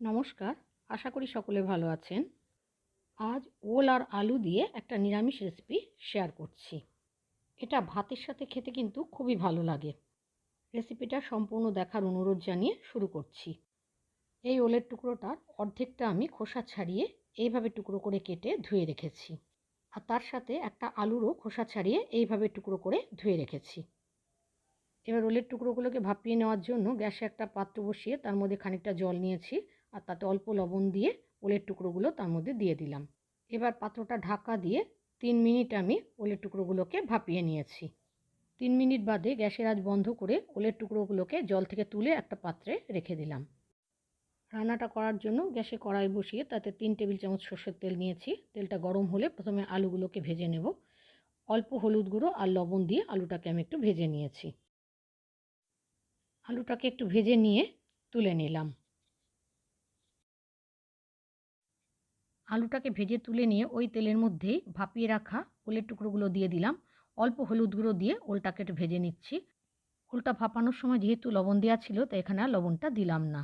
নমস্কার, আশা করি সকলে ভালো আছেন। আজ ওল আর আলু দিয়ে একটা নিরামিষ রেসিপি শেয়ার করছি। এটা ভাতের সাথে খেতে কিন্তু খুবই ভালো লাগে। রেসিপিটা সম্পূর্ণ দেখার অনুরোধ জানিয়ে শুরু করছি। এই ওলের টুকরোটার অর্ধেকটা আমি খোসা ছাড়িয়ে এইভাবে টুকরো করে কেটে ধুয়ে রেখেছি। আর তার সাথে একটা আলুরও খোসা ছাড়িয়ে এইভাবে টুকরো করে ধুয়ে রেখেছি। এবার ওলের টুকরোগুলোকে ভাপিয়ে নেওয়ার জন্য গ্যাসে একটা পাত্র বসিয়ে তার মধ্যে খানিকটা জল নিয়েছি। আর তাতে অল্প লবণ দিয়ে ওলের টুকরোগুলো তার মধ্যে দিয়ে দিলাম। এবার পাত্রটা ঢাকা দিয়ে তিন মিনিট আমি ওলের টুকরোগুলোকে ভাপিয়ে নিয়েছি। তিন মিনিট বাদে গ্যাসের আজ বন্ধ করে ওলের টুকরোগুলোকে জল থেকে তুলে একটা পাত্রে রেখে দিলাম। রান্নাটা করার জন্য গ্যাসে কড়াই বসিয়ে তাতে তিন টেবিল চামচ সর্ষের তেল নিয়েছি। তেলটা গরম হলে প্রথমে আলুগুলোকে ভেজে নেব। অল্প হলুদ গুঁড়ো আর লবণ দিয়ে আলুটাকে আমি একটু ভেজে নিয়েছি। আলুটাকে একটু ভেজে নিয়ে তুলে নিলাম। আলুটাকে ভেজে তুলে নিয়ে ওই তেলের মধ্যেই ভাপিয়ে রাখা ওলের টুকরোগুলো দিয়ে দিলাম। অল্প হলুদ গুঁড়ো দিয়ে ওলটাকে ভেজে নিচ্ছি। ওলটা ভাপানোর সময় যেহেতু লবণ দেওয়া ছিল, তাই এখানে আর লবণটা দিলাম না।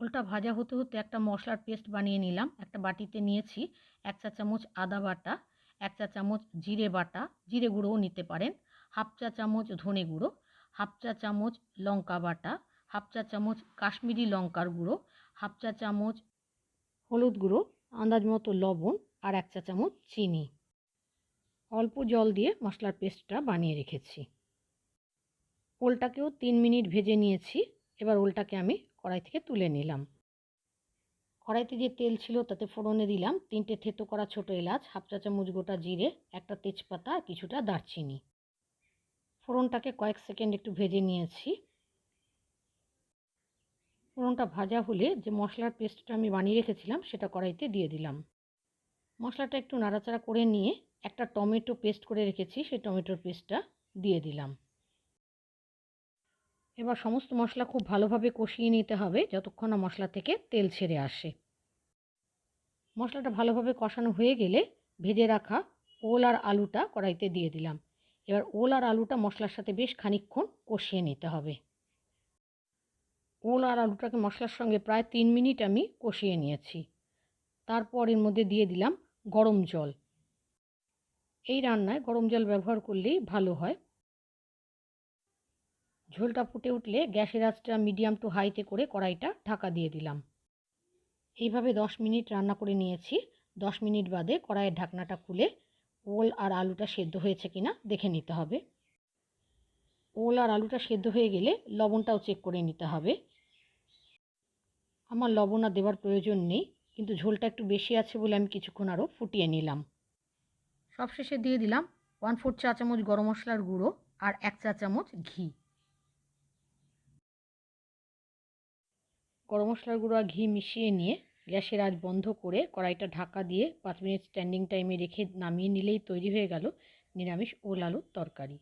ওলটা ভাজা হতে হতে একটা মশলার পেস্ট বানিয়ে নিলাম। একটা বাটিতে নিয়েছি এক চা চামচ আদা বাটা, এক চা চামচ জিরে বাটা। জিরে গুঁড়োও নিতে পারেন। হাফ চা চামচ ধনে গুঁড়ো, হাফ চা চামচ লঙ্কা বাটা, হাফ চা চামচ কাশ্মীরি লঙ্কার গুঁড়ো, হাফ চা চামচ হলুদ গুঁড়ো আন্দাজ মতো লবণ আর এক চা চামচ চিনি। অল্প জল দিয়ে মশলার পেস্টটা বানিয়ে রেখেছি। ওলটাকেও তিন মিনিট ভেজে নিয়েছি। এবার ওলটাকে আমি কড়াই থেকে তুলে নিলাম। কড়াইতে যে তেল ছিল তাতে ফোড়নে দিলাম। তিনটে থেতো করা ছোটো এলাচ, হাফ চা চামচ গোটা জিরে, একটা তেজপাতা কিছুটা দারচিনি। ফোড়নটাকে কয়েক সেকেন্ড একটু ভেজে নিয়েছি। ফোড়নটা ভাজা হলে যে মশলার পেস্টটা আমি বানিয়ে রেখেছিলাম, সেটা কড়াইতে দিয়ে দিলাম। মশলাটা একটু নাড়াচাড়া করে নিয়ে একটা টমেটো পেস্ট করে রেখেছি, সেই টমেটোর পেস্টটা দিয়ে দিলাম। এবার সমস্ত মশলা খুব ভালোভাবে কষিয়ে নিতে হবে, যতক্ষণ না মশলা থেকে তেল ছেড়ে আসে। মশলাটা ভালোভাবে কষানো হয়ে গেলে ভেজে রাখা ওল আর আলুটা কড়াইতে দিয়ে দিলাম। এবার ওল আর আলুটা মশলার সাথে বেশ খানিকক্ষণ কষিয়ে নিতে হবে। ওল আর আলুটাকে মশলার সঙ্গে প্রায় তিন মিনিট আমি কষিয়ে নিয়েছি। তারপর এর মধ্যে দিয়ে দিলাম গরম জল। এই রান্নায় গরম জল ব্যবহার করলেই ভালো হয়। ঝোলটা ফুটে উঠলে গ্যাসের আঁচটা মিডিয়াম টু হাইতে করে কড়াইটা ঢাকা দিয়ে দিলাম। এইভাবে দশ মিনিট রান্না করে নিয়েছি। দশ মিনিট বাদে কড়াইয়ের ঢাকনাটা খুলে ওল আর আলুটা সেদ্ধ হয়েছে কিনা দেখে নিতে হবে। ওল আর আলুটা সেদ্ধ হয়ে গেলে লবণটাও চেক করে নিতে হবে। আমার লবণ আর দেওয়ার প্রয়োজন নেই, কিন্তু ঝোলটা একটু বেশি আছে বলে আমি কিছুক্ষণ আরও ফুটিয়ে নিলাম। সবশেষে দিয়ে দিলাম ওয়ান ফোর চা চামচ গরম মশলার গুঁড়ো আর এক চা চামচ ঘি। গরম মশলার গুঁড়ো আর ঘি মিশিয়ে নিয়ে গ্যাসের আজ বন্ধ করে কড়াইটা ঢাকা দিয়ে পাঁচ মিনিট স্ট্যান্ডিং টাইমে রেখে নামিয়ে নিলেই তৈরি হয়ে গেল নিরামিষ ওল আলুর তরকারি।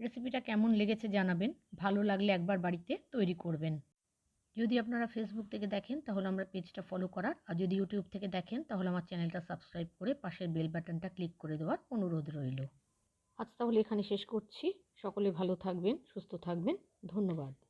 রেসিপিটা কেমন লেগেছে জানাবেন, ভালো লাগলে একবার বাড়িতে তৈরি করবেন। যদি আপনারা ফেসবুক থেকে দেখেন, তাহলে আমরা পেজটা ফলো করার, আর যদি ইউটিউব থেকে দেখেন, তাহলে আমার চ্যানেলটা সাবস্ক্রাইব করে পাশের বেল বাটনটা ক্লিক করে দেওয়ার অনুরোধ রইল। আজ তাহলে এখানে শেষ করছি। সকলে ভালো থাকবেন, সুস্থ থাকবেন। ধন্যবাদ।